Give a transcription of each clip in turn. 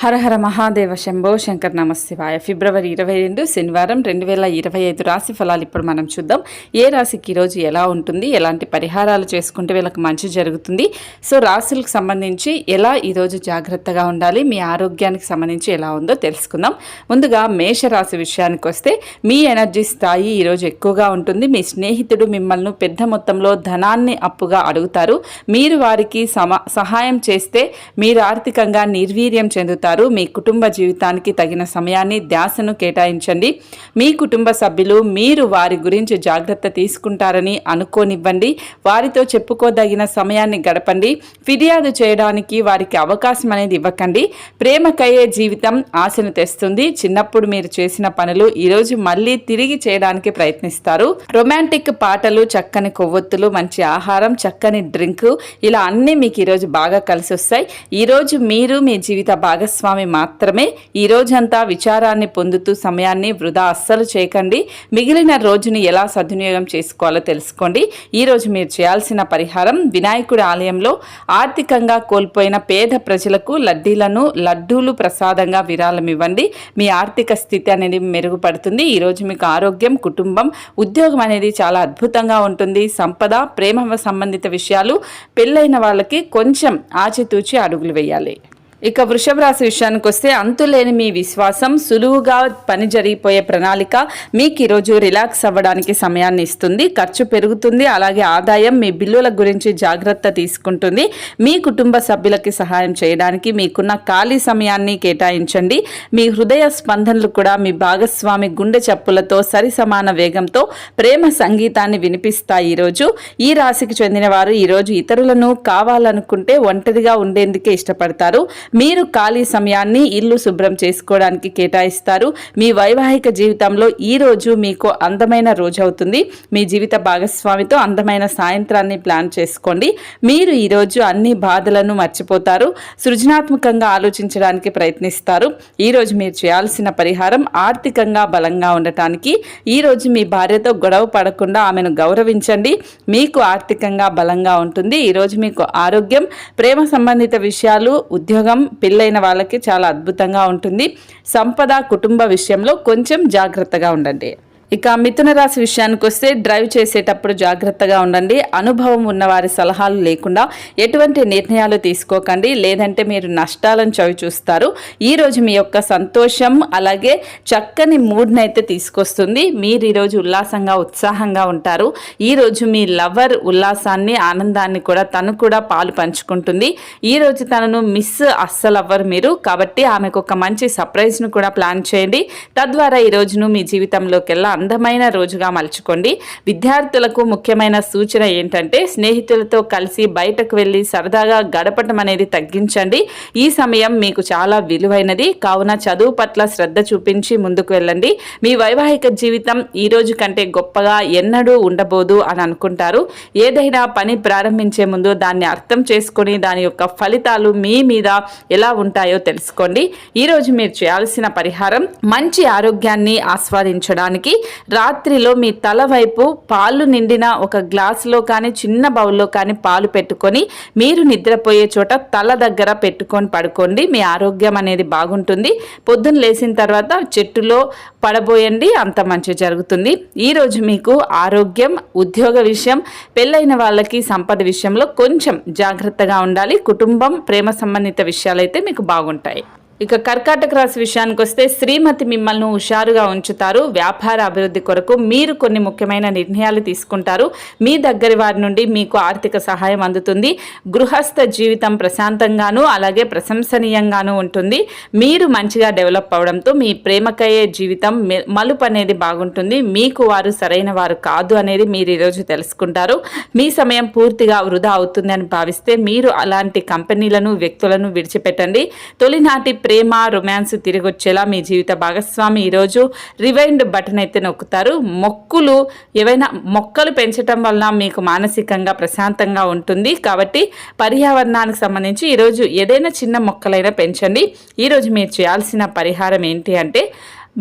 హరహర మహాదేవ శంభో శంకర్ నమశివాయ. ఫిబ్రవరి ఇరవై రెండు శనివారం రెండు వేల ఇరవై ఐదు రాశి ఫలాలు ఇప్పుడు మనం చూద్దాం. ఏ రాశికి ఈరోజు ఎలా ఉంటుంది? ఎలాంటి పరిహారాలు చేసుకుంటే వీళ్ళకి మంచి జరుగుతుంది? సో రాశులకు సంబంధించి ఎలా ఈరోజు జాగ్రత్తగా ఉండాలి? మీ ఆరోగ్యానికి సంబంధించి ఎలా ఉందో తెలుసుకుందాం. ముందుగా మేషరాశి విషయానికి వస్తే మీ ఎనర్జీ స్థాయి ఈరోజు ఎక్కువగా ఉంటుంది. మీ స్నేహితుడు మిమ్మల్ని పెద్ద మొత్తంలో ధనాన్ని అప్పుగా అడుగుతారు. మీరు వారికి సమ సహాయం చేస్తే మీరు ఆర్థికంగా నిర్వీర్యం చెందుతారు. మీ కుటుంబ జీవితానికి తగిన సమయాన్ని ధ్యాసను కేటాయించండి. మీ కుటుంబ సభ్యులు మీరు వారి గురించి జాగ్రత్త తీసుకుంటారని అనుకోనివ్వండి. వారితో చెప్పుకోదగిన సమయాన్ని గడపండి. ఫిర్యాదు చేయడానికి వారికి అవకాశం అనేది ఇవ్వకండి. ప్రేమకయ్యే జీవితం ఆశను తెస్తుంది. చిన్నప్పుడు మీరు చేసిన పనులు ఈరోజు మళ్ళీ తిరిగి చేయడానికి ప్రయత్నిస్తారు. రొమాంటిక్ పాటలు చక్కని కొవ్వొత్తులు మంచి ఆహారం చక్కని డ్రింక్ ఇలా అన్నీ మీకు ఈరోజు బాగా కలిసి వస్తాయి ఈరోజు మీరు మీ జీవిత భాగస్వామి స్వామి మాత్రమే. ఈ రోజంతా విచారాన్ని పొందుతూ సమయాన్ని వృధా అస్సలు చేయకండి. మిగిలిన రోజుని ఎలా సద్వినియోగం చేసుకోవాలో తెలుసుకోండి. ఈరోజు మీరు చేయాల్సిన పరిహారం వినాయకుడి ఆలయంలో ఆర్థికంగా కోల్పోయిన పేద ప్రజలకు లడ్డీలను లడ్డూలు ప్రసాదంగా విరాళం ఇవ్వండి మీ ఆర్థిక స్థితి అనేది మెరుగుపడుతుంది. ఈరోజు మీకు ఆరోగ్యం కుటుంబం ఉద్యోగం అనేది చాలా అద్భుతంగా ఉంటుంది. సంపద ప్రేమ సంబంధిత విషయాలు పెళ్ళైన వాళ్ళకి కొంచెం ఆచితూచి అడుగులు వేయాలి. ఇక వృషభ రాశి విషయానికి వస్తే అంతులేని మీ విశ్వాసం సులువుగా పని జరిగిపోయే ప్రణాళిక మీకు ఈరోజు రిలాక్స్ అవ్వడానికి సమయాన్ని ఇస్తుంది. ఖర్చు పెరుగుతుంది. అలాగే ఆదాయం మీ బిల్లుల గురించి జాగ్రత్త తీసుకుంటుంది. మీ కుటుంబ సభ్యులకి సహాయం చేయడానికి మీకున్న ఖాళీ సమయాన్ని కేటాయించండి. మీ హృదయ స్పందనలు కూడా మీ భాగస్వామి గుండె చప్పులతో సరి సమాన వేగంతో ప్రేమ సంగీతాన్ని వినిపిస్తాయి ఈరోజు. ఈ రాశికి చెందిన వారు ఈరోజు ఇతరులను కావాలనుకుంటే ఒంటరిగా ఉండేందుకే ఇష్టపడతారు. మీరు ఖాళీ సమయాన్ని ఇల్లు శుభ్రం చేసుకోవడానికి కేటాయిస్తారు. మీ వైవాహిక జీవితంలో ఈ రోజు మీకు అందమైన రోజు అవుతుంది. మీ జీవిత భాగస్వామితో అందమైన సాయంత్రాన్ని ప్లాన్ చేసుకోండి. మీరు ఈరోజు అన్ని బాధలను మర్చిపోతారు. సృజనాత్మకంగా ఆలోచించడానికి ప్రయత్నిస్తారు. ఈరోజు మీరు చేయాల్సిన పరిహారం ఆర్థికంగా బలంగా ఉండటానికి. ఈరోజు మీ భార్యతో గొడవ పడకుండా ఆమెను గౌరవించండి. మీకు ఆర్థికంగా బలంగా ఉంటుంది. ఈరోజు మీకు ఆరోగ్యం ప్రేమ సంబంధిత విషయాలు ఉద్యోగం పెళ్ళైన వాళ్ళకి చాలా అద్భుతంగా ఉంటుంది. సంపద కుటుంబ విషయంలో కొంచెం జాగ్రత్తగా ఉండండి. ఇక మిథున రాశి విషయానికి వస్తే డ్రైవ్ చేసేటప్పుడు జాగ్రత్తగా ఉండండి. అనుభవం ఉన్న వారి సలహాలు లేకుండా ఎటువంటి నిర్ణయాలు తీసుకోకండి. లేదంటే మీరు నష్టాలను చవి చూస్తారు. ఈరోజు మీ యొక్క సంతోషం అలాగే చక్కని మూడ్ని అయితే తీసుకొస్తుంది. మీరు ఈరోజు ఉల్లాసంగా ఉత్సాహంగా ఉంటారు. ఈరోజు మీ లవర్ ఉల్లాసాన్ని ఆనందాన్ని కూడా తను కూడా పాలు పంచుకుంటుంది. ఈరోజు తనను మిస్ అస్సలు అవ్వరు మీరు. కాబట్టి ఆమెకు ఒక మంచి సర్ప్రైజ్ను కూడా ప్లాన్ చేయండి. తద్వారా ఈ రోజును మీ జీవితంలోకెల్లా అందమైన రోజుగా మలుచుకోండి. విద్యార్థులకు ముఖ్యమైన సూచన ఏంటంటే స్నేహితులతో కలిసి బయటకు వెళ్ళి సరదాగా గడపటం అనేది తగ్గించండి. ఈ సమయం మీకు చాలా విలువైనది. కావున చదువు పట్ల శ్రద్ధ చూపించి ముందుకు వెళ్ళండి. మీ వైవాహిక జీవితం ఈ రోజు కంటే గొప్పగా ఎన్నడూ ఉండబోదు అని అనుకుంటారు. ఏదైనా పని ప్రారంభించే ముందు దాన్ని అర్థం చేసుకొని దాని యొక్క ఫలితాలు మీ మీద ఎలా ఉంటాయో తెలుసుకోండి. ఈరోజు మీరు చేయాల్సిన పరిహారం మంచి ఆరోగ్యాన్ని ఆస్వాదించడానికి రాత్రిలో మీ తల వైపు పాలు నిండిన ఒక గ్లాసులో కానీ చిన్న బౌల్లో కానీ పాలు పెట్టుకొని మీరు నిద్రపోయే చోట తల దగ్గర పెట్టుకొని పడుకోండి. మీ ఆరోగ్యం అనేది బాగుంటుంది. పొద్దున్న లేచిన తర్వాత చెట్టులో పడబోయండి. అంత మంచి జరుగుతుంది. ఈరోజు మీకు ఆరోగ్యం ఉద్యోగ విషయం పెళ్ళైన వాళ్ళకి సంపద విషయంలో కొంచెం జాగ్రత్తగా ఉండాలి. కుటుంబం ప్రేమ సంబంధిత విషయాలైతే మీకు బాగుంటాయి. ఇక కర్కాటక రాశి విషయానికి వస్తే శ్రీమతి మిమ్మల్ని హుషారుగా ఉంచుతారు. వ్యాపార అభివృద్ధి కొరకు మీరు కొన్ని ముఖ్యమైన నిర్ణయాలు తీసుకుంటారు. మీ దగ్గరి వారి నుండి మీకు ఆర్థిక సహాయం అందుతుంది. గృహస్థ జీవితం ప్రశాంతంగాను అలాగే ప్రశంసనీయంగాను ఉంటుంది. మీరు మంచిగా డెవలప్ అవడంతో మీ ప్రేమకయ్యే జీవితం మలుపు అనేది బాగుంటుంది. మీకు వారు సరైన వారు కాదు అనేది మీరు ఈరోజు తెలుసుకుంటారు. మీ సమయం పూర్తిగా వృధా అవుతుంది అని భావిస్తే మీరు అలాంటి కంపెనీలను వ్యక్తులను విడిచిపెట్టండి. తొలినాటి ప్రేమ రొమాన్స్ తిరిగి వచ్చేలా మీ జీవిత భాగస్వామి ఈరోజు రివైండ్ బటన్ అయితే నొక్కుతారు. మొక్కులు ఏవైనా మొక్కలు పెంచటం వలన మీకు మానసికంగా ప్రశాంతంగా ఉంటుంది. కాబట్టి పర్యావరణానికి సంబంధించి ఈరోజు ఏదైనా చిన్న మొక్కలైనా పెంచండి. ఈరోజు మీరు చేయాల్సిన పరిహారం ఏంటి అంటే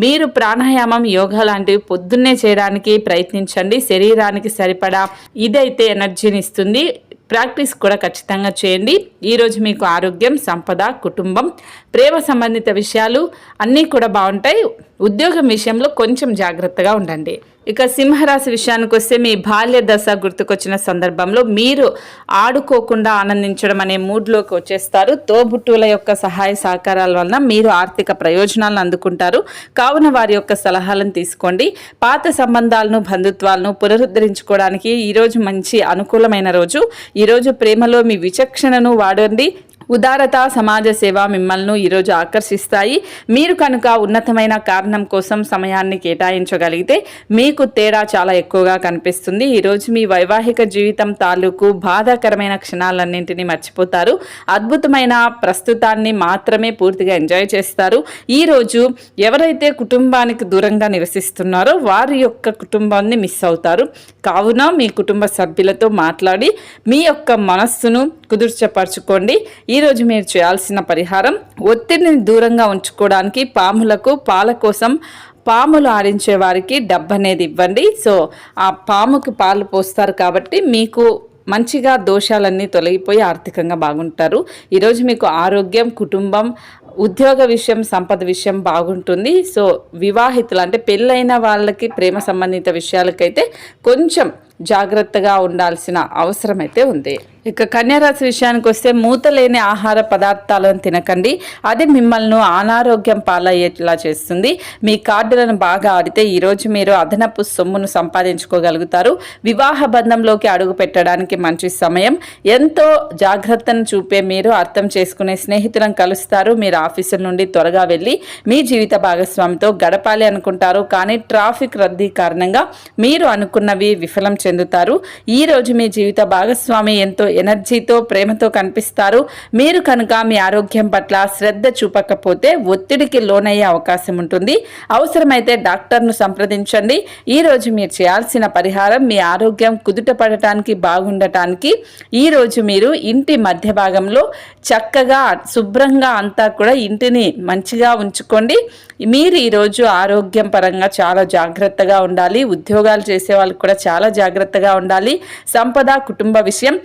మీరు ప్రాణాయామం యోగా లాంటివి పొద్దున్నే చేయడానికి ప్రయత్నించండి. శరీరానికి సరిపడా ఇదైతే ఎనర్జీని ఇస్తుంది. ప్రాక్టీస్ కూడా ఖచ్చితంగా చేయండి. ఈరోజు మీకు ఆరోగ్యం సంపద కుటుంబం ప్రేమ సంబంధిత విషయాలు అన్నీ కూడా బాగుంటాయి. ఉద్యోగం విషయంలో కొంచెం జాగ్రత్తగా ఉండండి. ఇక సింహరాశి విషయానికి వస్తే మీ బాల్య దశ గుర్తుకొచ్చిన సందర్భంలో మీరు ఆడుకోకుండా ఆనందించడం అనే మూడ్లోకి వచ్చేస్తారు. తోబుట్టువుల యొక్క సహాయ సహకారాల వలన మీరు ఆర్థిక ప్రయోజనాలను అందుకుంటారు. కావున వారి యొక్క సలహాలను తీసుకోండి. పాత సంబంధాలను బంధుత్వాలను పునరుద్ధరించుకోవడానికి ఈరోజు మంచి అనుకూలమైన రోజు. ఈరోజు ప్రేమలో మీ విచక్షణను వాడండి. ఉదారత సమాజ సేవ మిమ్మల్ని ఈరోజు ఆకర్షిస్తాయి. మీరు కనుక ఉన్నతమైన కారణం కోసం సమయాన్ని కేటాయించగలిగితే మీకు తేడా చాలా ఎక్కువగా కనిపిస్తుంది. ఈరోజు మీ వైవాహిక జీవితం తాలూకు బాధాకరమైన క్షణాలన్నింటినీ మర్చిపోతారు. అద్భుతమైన ప్రస్తుతాన్ని మాత్రమే పూర్తిగా ఎంజాయ్ చేస్తారు. ఈరోజు ఎవరైతే కుటుంబానికి దూరంగా నివసిస్తున్నారో వారి యొక్క కుటుంబాన్ని మిస్ అవుతారు. కావున మీ కుటుంబ సభ్యులతో మాట్లాడి మీ యొక్క మనస్సును కుదుర్చపరచుకోండి. ఈరోజు మీరు చేయాల్సిన పరిహారం ఒత్తిడిని దూరంగా ఉంచుకోవడానికి పాములకు పాల కోసం పాములు ఆడించే వారికి డబ్బు అనేది ఇవ్వండి. సో ఆ పాముకి పాలు పోస్తారు కాబట్టి మీకు మంచిగా దోషాలన్నీ తొలగిపోయి ఆర్థికంగా బాగుంటారు. ఈరోజు మీకు ఆరోగ్యం కుటుంబం ఉద్యోగ విషయం సంపద విషయం బాగుంటుంది. సో వివాహితులు అంటే పెళ్ళైన వాళ్ళకి ప్రేమ సంబంధిత విషయాలకైతే కొంచెం జాగ్రత్తగా ఉండాల్సిన అవసరం అయితే ఉంది. ఇక కన్యారాశి విషయానికి వస్తే మూత లేని ఆహార పదార్థాలను తినకండి. అది మిమ్మల్ని అనారోగ్యం పాలయ్యేలా చేస్తుంది. మీ కార్డులను బాగా ఆడితే ఈరోజు మీరు అదనపు సొమ్మును సంపాదించుకోగలుగుతారు. వివాహ బంధంలోకి అడుగు పెట్టడానికి మంచి సమయం. ఎంతో జాగ్రత్తను చూపే మీరు అర్థం చేసుకునే స్నేహితులను కలుస్తారు. మీరు ఆఫీసుల నుండి త్వరగా వెళ్ళి మీ జీవిత భాగస్వామితో గడపాలి అనుకుంటారు. కానీ ట్రాఫిక్ రద్దీ కారణంగా మీరు అనుకున్నవి విఫలం చెందుతారు. ఈ రోజు మీ జీవిత భాగస్వామి ఎంతో ఎనర్జీతో ప్రేమతో కనిపిస్తారు. మీరు కనుక మీ ఆరోగ్యం పట్ల శ్రద్ధ చూపకపోతే ఒత్తిడికి లోనయ్యే అవకాశం ఉంటుంది. అవసరమైతే డాక్టర్ను సంప్రదించండి. ఈ రోజు మీరు చేయాల్సిన పరిహారం మీ ఆరోగ్యం కుదుట పడటానికి బాగుండటానికి. ఈ రోజు మీరు ఇంటి మధ్య భాగంలో చక్కగా శుభ్రంగా అంతా కూడా ఇంటిని మంచిగా ఉంచుకోండి. మీరు ఈరోజు ఆరోగ్యం పరంగా చాలా జాగ్రత్తగా ఉండాలి. ఉద్యోగాలు చేసే వాళ్ళకి కూడా చాలా జాగ్రత్తగా ఉండాలి. సంపద కుటుంబ విషయం.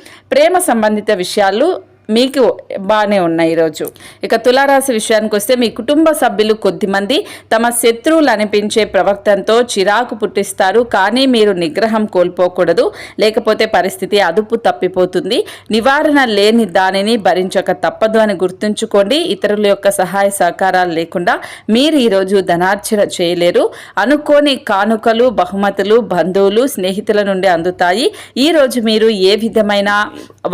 ప్రేమ సంబంధిత విషయాలు మీకు బాగానే ఉన్నాయి ఈరోజు ఇక తులారాశి విషయానికి వస్తే మీ కుటుంబ సభ్యులు కొద్దిమంది తమ శత్రువులు అనిపించే ప్రవర్తనతో చిరాకు పుట్టిస్తారు. కానీ మీరు నిగ్రహం కోల్పోకూడదు. లేకపోతే పరిస్థితి అదుపు తప్పిపోతుంది. నివారణ లేని దానిని భరించక తప్పదు అని గుర్తుంచుకోండి. ఇతరుల యొక్క సహాయ సహకారాలు లేకుండా మీరు ఈరోజు ధనార్చన చేయలేరు. అనుకోని కానుకలు బహుమతులు బంధువులు స్నేహితుల నుండి అందుతాయి. ఈరోజు మీరు ఏ విధమైన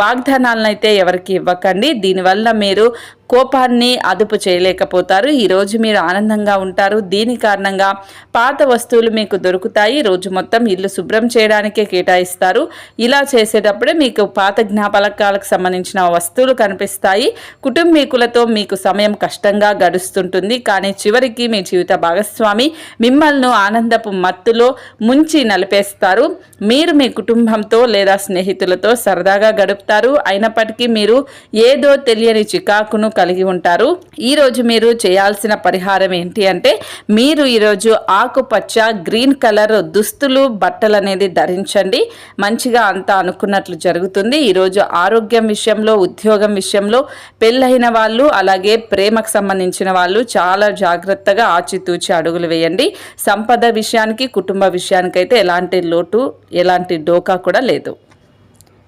వాగ్దానాలనైతే ఎవరికి ఇవ్వకండి. దీనివల్ల మీరు కోపాన్ని అదుపు చేయలేకపోతారు. ఈరోజు మీరు ఆనందంగా ఉంటారు. దీని కారణంగా పాత వస్తువులు మీకు దొరుకుతాయి. రోజు మొత్తం ఇల్లు శుభ్రం చేయడానికే కేటాయిస్తారు. ఇలా చేసేటప్పుడే మీకు పాత జ్ఞాపకాలకు సంబంధించిన వస్తువులు కనిపిస్తాయి. కుటుంబీకులతో మీకు సమయం కష్టంగా గడుస్తుంటుంది. కానీ చివరికి మీ జీవిత భాగస్వామి మిమ్మల్ని ఆనందపు మత్తులో ముంచి నలిపేస్తారు. మీరు మీ కుటుంబంతో లేదా స్నేహితులతో సరదాగా గడుపుతారు. అయినప్పటికీ మీరు ఏదో తెలియని చికాకును కలిగి ఉంటారు. ఈరోజు మీరు చేయాల్సిన పరిహారం ఏంటి అంటే మీరు ఈరోజు ఆకుపచ్చ గ్రీన్ కలర్ దుస్తులు బట్టలు అనేది ధరించండి. మంచిగా అంతా అనుకున్నట్లు జరుగుతుంది. ఈరోజు ఆరోగ్యం విషయంలో ఉద్యోగం విషయంలో పెళ్ళైన వాళ్ళు అలాగే ప్రేమకు సంబంధించిన వాళ్ళు చాలా జాగ్రత్తగా ఆచితూచి అడుగులు వేయండి. సంపద విషయానికి కుటుంబ విషయానికైతే ఎలాంటి లోటు ఎలాంటి డోకా కూడా లేదు.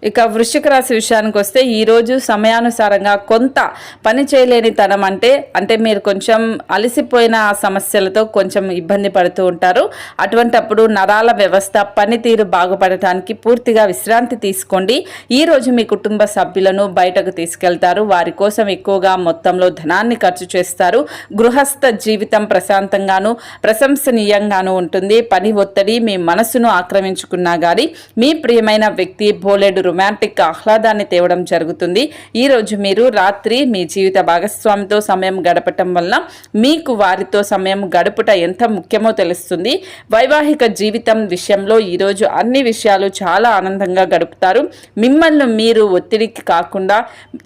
ఇక వృశ్చిక రాశి విషయానికి వస్తే ఈరోజు సమయానుసారంగా కొంత పని చేయలేని తనం అంటే అంటే మీరు కొంచెం అలసిపోయిన సమస్యలతో కొంచెం ఇబ్బంది పడుతూ ఉంటారు. అటువంటప్పుడు నరాల వ్యవస్థ పనితీరు బాగుపడటానికి పూర్తిగా విశ్రాంతి తీసుకోండి. ఈరోజు మీ కుటుంబ సభ్యులను బయటకు తీసుకెళ్తారు. వారి కోసం ఎక్కువగా మొత్తంలో ధనాన్ని ఖర్చు చేస్తారు. గృహస్థ జీవితం ప్రశాంతంగాను ప్రశంసనీయంగాను ఉంటుంది. పని ఒత్తిడి మీ మనసును ఆక్రమించుకున్నా కానీ మీ ప్రియమైన వ్యక్తి బోలెడు రొమాంటిక్ ఆహ్లాదాన్ని తేవడం జరుగుతుంది. ఈరోజు మీరు రాత్రి మీ జీవిత భాగస్వామితో సమయం గడపటం వల్ల మీకు వారితో సమయం గడుపుట ఎంత ముఖ్యమో తెలుస్తుంది. వైవాహిక జీవితం విషయంలో ఈరోజు అన్ని విషయాలు చాలా ఆనందంగా గడుపుతారు. మిమ్మల్ని మీరు ఒత్తిడికి కాకుండా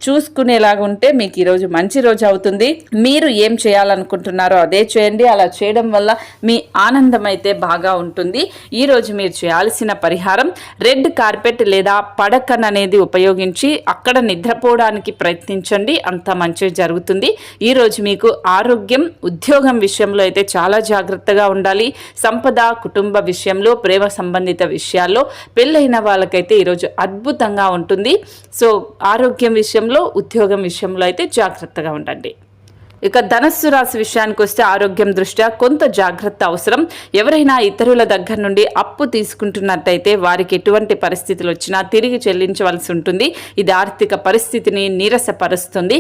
చూసుకునేలాగా ఉంటే మీకు ఈరోజు మంచి రోజు అవుతుంది. మీరు ఏం చేయాలనుకుంటున్నారో అదే చేయండి. అలా చేయడం వల్ల మీ ఆనందం అయితే బాగా ఉంటుంది. ఈరోజు మీరు చేయాల్సిన పరిహారం రెడ్ కార్పెట్ లేదా పడ పడకన్ అనేది ఉపయోగించి అక్కడ నిద్రపోవడానికి ప్రయత్నించండి. అంత మంచి జరుగుతుంది. ఈరోజు మీకు ఆరోగ్యం ఉద్యోగం విషయంలో అయితే చాలా జాగ్రత్తగా ఉండాలి. సంపద కుటుంబ విషయంలో ప్రేమ సంబంధిత విషయాల్లో పెళ్ళైన వాళ్ళకైతే ఈరోజు అద్భుతంగా ఉంటుంది. సో ఆరోగ్యం విషయంలో ఉద్యోగం విషయంలో అయితే జాగ్రత్తగా ఉండండి. ఇక ధనస్సు రాశి విషయానికి వస్తే ఆరోగ్యం దృష్ట్యా కొంత జాగ్రత్త అవసరం. ఎవరైనా ఇతరుల దగ్గర నుండి అప్పు తీసుకుంటున్నట్టయితే వారికి ఎటువంటి పరిస్థితులు వచ్చినా తిరిగి చెల్లించవలసి ఉంటుంది. ఇది ఆర్థిక పరిస్థితిని నీరసపరుస్తుంది.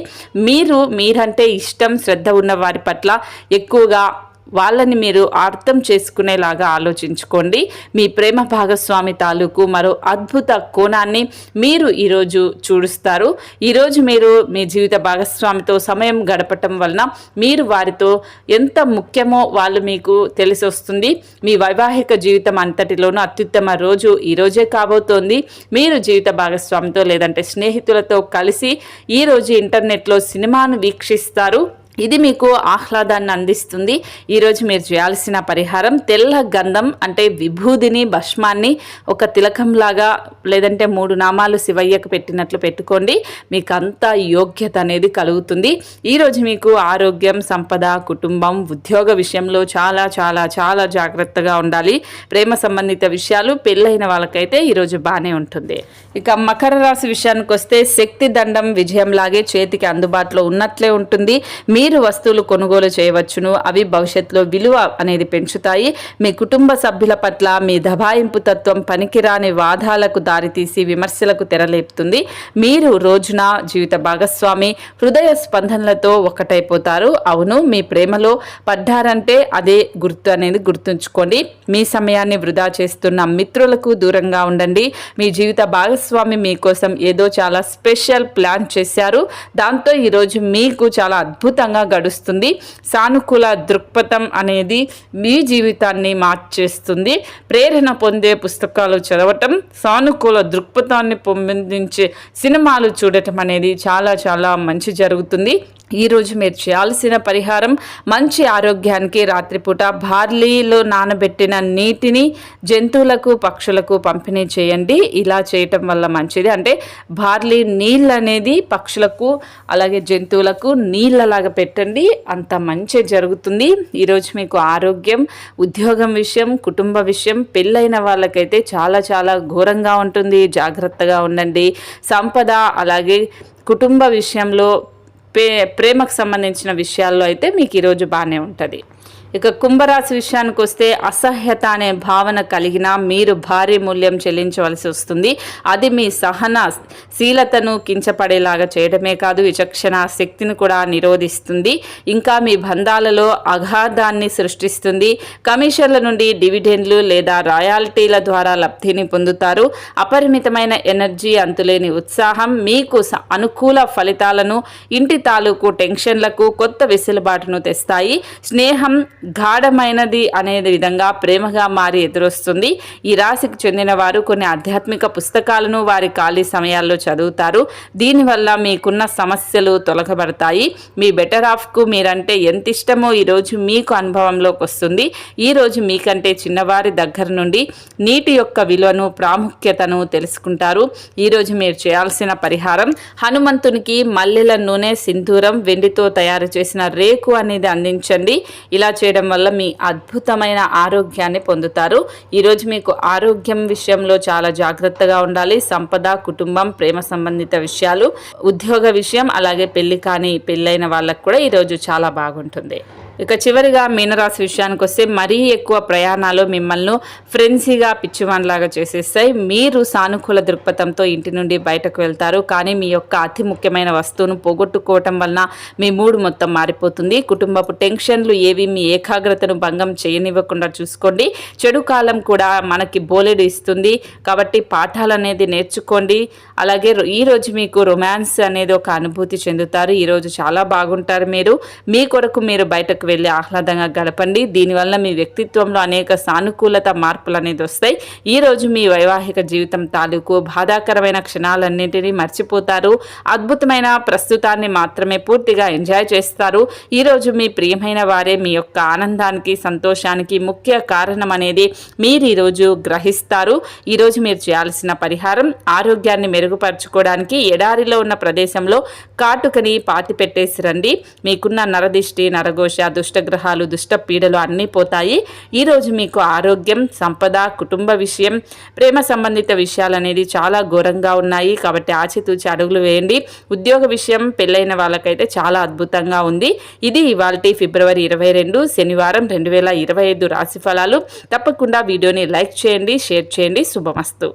మీరు మీరంటే ఇష్టం శ్రద్ధ ఉన్న వారి పట్ల ఎక్కువగా వాళ్ళని మీరు అర్థం చేసుకునేలాగా ఆలోచించుకోండి. మీ ప్రేమ భాగస్వామి తాలూకు మరో అద్భుత కోణాన్ని మీరు ఈరోజు చూడుస్తారు. ఈరోజు మీరు మీ జీవిత భాగస్వామితో సమయం గడపటం వలన మీరు వారితో ఎంత ముఖ్యమో వాళ్ళు మీకు తెలిసి వస్తుంది మీ వైవాహిక జీవితం అంతటిలోనూ అత్యుత్తమ రోజు ఈరోజే కాబోతోంది. మీరు జీవిత భాగస్వామితో లేదంటే స్నేహితులతో కలిసి ఈరోజు ఇంటర్నెట్లో సినిమాను వీక్షిస్తారు. ఇది మీకు ఆహ్లాదాన్ని అందిస్తుంది. ఈరోజు మీరు చేయాల్సిన పరిహారం తెల్ల గంధం అంటే విభూదిని భస్మాన్ని ఒక తిలకంలాగా లేదంటే మూడు నామాలు శివయ్యకు పెట్టినట్లు పెట్టుకోండి. మీకు అంత యోగ్యత అనేది కలుగుతుంది. ఈరోజు మీకు ఆరోగ్యం సంపద కుటుంబం ఉద్యోగ విషయంలో చాలా చాలా చాలా జాగ్రత్తగా ఉండాలి. ప్రేమ సంబంధిత విషయాలు పెళ్ళైన వాళ్ళకైతే ఈరోజు బాగానే ఉంటుంది. ఇక మకర రాశి విషయానికి వస్తే శక్తి దండం విజయంలాగే చేతికి అందుబాటులో ఉన్నట్లే ఉంటుంది. మీ మీరు వస్తువులు కొనుగోలు చేయవచ్చును అవి భవిష్యత్తులో విలువ అనేది పెంచుతాయి. మీ కుటుంబ సభ్యుల పట్ల మీ దబాయింపు తత్వం పనికిరాని వాదాలకు దారితీసి విమర్శలకు తెరలేపుతుంది. మీరు రోజున జీవిత భాగస్వామి హృదయ స్పందనలతో ఒకటైపోతారు. అవును మీ ప్రేమలో పడ్డారంటే అదే గుర్తు అనేది గుర్తుంచుకోండి. మీ సమయాన్ని వృధా చేస్తున్న మిత్రులకు దూరంగా ఉండండి. మీ జీవిత భాగస్వామి మీకోసం ఏదో చాలా స్పెషల్ ప్లాన్ చేశారు. దాంతో ఈరోజు మీకు చాలా అద్భుతంగా గడుస్తుంది. సానుకూల దృక్పథం అనేది మీ జీవితాన్ని మార్చేస్తుంది. ప్రేరణ పొందే పుస్తకాలు చదవటం సానుకూల దృక్పథాన్ని పొందించే సినిమాలు చూడటం అనేది చాలా చాలా మంచి జరుగుతుంది. ఈరోజు మీరు చేయాల్సిన పరిహారం మంచి ఆరోగ్యానికి రాత్రిపూట బార్లీలో నానబెట్టిన నీటిని జంతువులకు పక్షులకు పంపిణీ చేయండి. ఇలా చేయటం వల్ల మంచిది. అంటే బార్లీ నీళ్ళు అనేది పక్షులకు అలాగే జంతువులకు నీళ్ళలాగా పెట్టండి. అంత మంచి జరుగుతుంది. ఈరోజు మీకు ఆరోగ్యం ఉద్యోగం విషయం కుటుంబ విషయం పెళ్ళైన వాళ్ళకైతే చాలా చాలా ఘోరంగా ఉంటుంది. జాగ్రత్తగా ఉండండి. సంపద అలాగే కుటుంబ విషయంలో ప్రేమకు సంబంధించిన విషయాల్లో అయితే మీకు ఈరోజు బాగానే ఉంటుంది. ఇక కుంభరాశి విషయానికి వస్తే అసహ్యత అనే భావన కలిగిన మీరు భారీ మూల్యం చెల్లించవలసి వస్తుంది. అది మీ సహన శీలతను కించపడేలాగా చేయడమే కాదు విచక్షణ శక్తిని కూడా నిరోధిస్తుంది. ఇంకా మీ బంధాలలో అగాధాన్ని సృష్టిస్తుంది. కమిషన్ల నుండి డివిడెండ్లు లేదా రాయాలిటీల ద్వారా లబ్ధిని పొందుతారు. అపరిమితమైన ఎనర్జీ అంతులేని ఉత్సాహం మీకు అనుకూల ఫలితాలను ఇంటి తాలూకు టెన్షన్లకు కొత్త వెసులుబాటును తెస్తాయి. స్నేహం గాఢమైనది అనే విధంగా ప్రేమగా మారి ఎదురొస్తుంది. ఈ రాశికి చెందిన వారు కొన్ని ఆధ్యాత్మిక పుస్తకాలను వారి ఖాళీ సమయాల్లో చదువుతారు. దీనివల్ల మీకున్న సమస్యలు తొలగబడతాయి. మీ బెటర్ ఆఫ్కు మీరంటే ఎంత ఇష్టమో ఈరోజు మీకు అనుభవంలోకి వస్తుంది. ఈరోజు మీకంటే చిన్నవారి దగ్గర నుండి నీటి యొక్క విలువను ప్రాముఖ్యతను తెలుసుకుంటారు. ఈరోజు మీరు చేయాల్సిన పరిహారం హనుమంతునికి మల్లెల నూనె సింధూరం వెండితో తయారు చేసిన రేకు అనేది అందించండి. ఇలా చేయడం చేయడం వల్ల మీ అద్భుతమైన ఆరోగ్యాన్ని పొందుతారు. ఈరోజు మీకు ఆరోగ్యం విషయంలో చాలా జాగ్రత్తగా ఉండాలి. సంపద కుటుంబం ప్రేమ సంబంధిత విషయాలు ఉద్యోగ విషయం అలాగే పెళ్ళి కానీ పెళ్ళైన వాళ్ళకు కూడా ఈరోజు చాలా బాగుంటుంది. ఇక చివరిగా మీనరాశి విషయానికి వస్తే మరీ ఎక్కువ ప్రయాణాలు మిమ్మల్ని ఫ్రెన్సీగా పిచ్చివాన్లాగా చేసేస్తాయి. మీరు సానుకూల దృక్పథంతో ఇంటి నుండి బయటకు వెళ్తారు. కానీ మీ యొక్క అతి ముఖ్యమైన వస్తువును పోగొట్టుకోవటం వలన మీ మూడు మొత్తం మారిపోతుంది. కుటుంబపు టెన్షన్లు ఏవి మీ ఏకాగ్రతను భంగం చేయనివ్వకుండా చూసుకోండి. చెడు కాలం కూడా మనకి బోలెడు ఇస్తుంది. కాబట్టి పాఠాలు అనేది నేర్చుకోండి. అలాగే ఈరోజు మీకు రొమాన్స్ అనేది ఒక అనుభూతి చెందుతారు. ఈరోజు చాలా బాగుంటారు మీరు. మీ కొరకు మీరు బయటకు బయటకు వెళ్ళి ఆహ్లాదంగా గడపండి. దీనివల్ల మీ వ్యక్తిత్వంలో అనేక సానుకూలత మార్పులు అనేది వస్తాయి ఈరోజు మీ వైవాహిక జీవితం తాలూకు బాధాకరమైన క్షణాలన్నింటినీ మర్చిపోతారు. అద్భుతమైన ప్రస్తుతాన్ని మాత్రమే పూర్తిగా ఎంజాయ్ చేస్తారు. ఈరోజు మీ ప్రియమైన వారే మీ యొక్క ఆనందానికి సంతోషానికి ముఖ్య కారణం అనేది మీరు ఈరోజు గ్రహిస్తారు. ఈరోజు మీరు చేయాల్సిన పరిహారం ఆరోగ్యాన్ని మెరుగుపరచుకోవడానికి ఎడారిలో ఉన్న ప్రదేశంలో కాటుకని పాతి పెట్టేసి రండి. మీకున్న నరదిష్టి నరఘోష దుష్టగ్రహాలు దుష్ట పీడలు అన్నీ పోతాయి. ఈరోజు మీకు ఆరోగ్యం సంపద కుటుంబ విషయం ప్రేమ సంబంధిత విషయాలు అనేది చాలా ఘోరంగా ఉన్నాయి. కాబట్టి ఆచితూచి అడుగులు వేయండి. ఉద్యోగ విషయం పెళ్ళైన వాళ్ళకైతే చాలా అద్భుతంగా ఉంది. ఇది ఇవాళ ఫిబ్రవరి ఇరవై రెండు శనివారం రెండు వేల ఇరవై ఐదు రాశి ఫలాలు. తప్పకుండా వీడియోని లైక్ చేయండి షేర్ చేయండి. శుభమస్తు.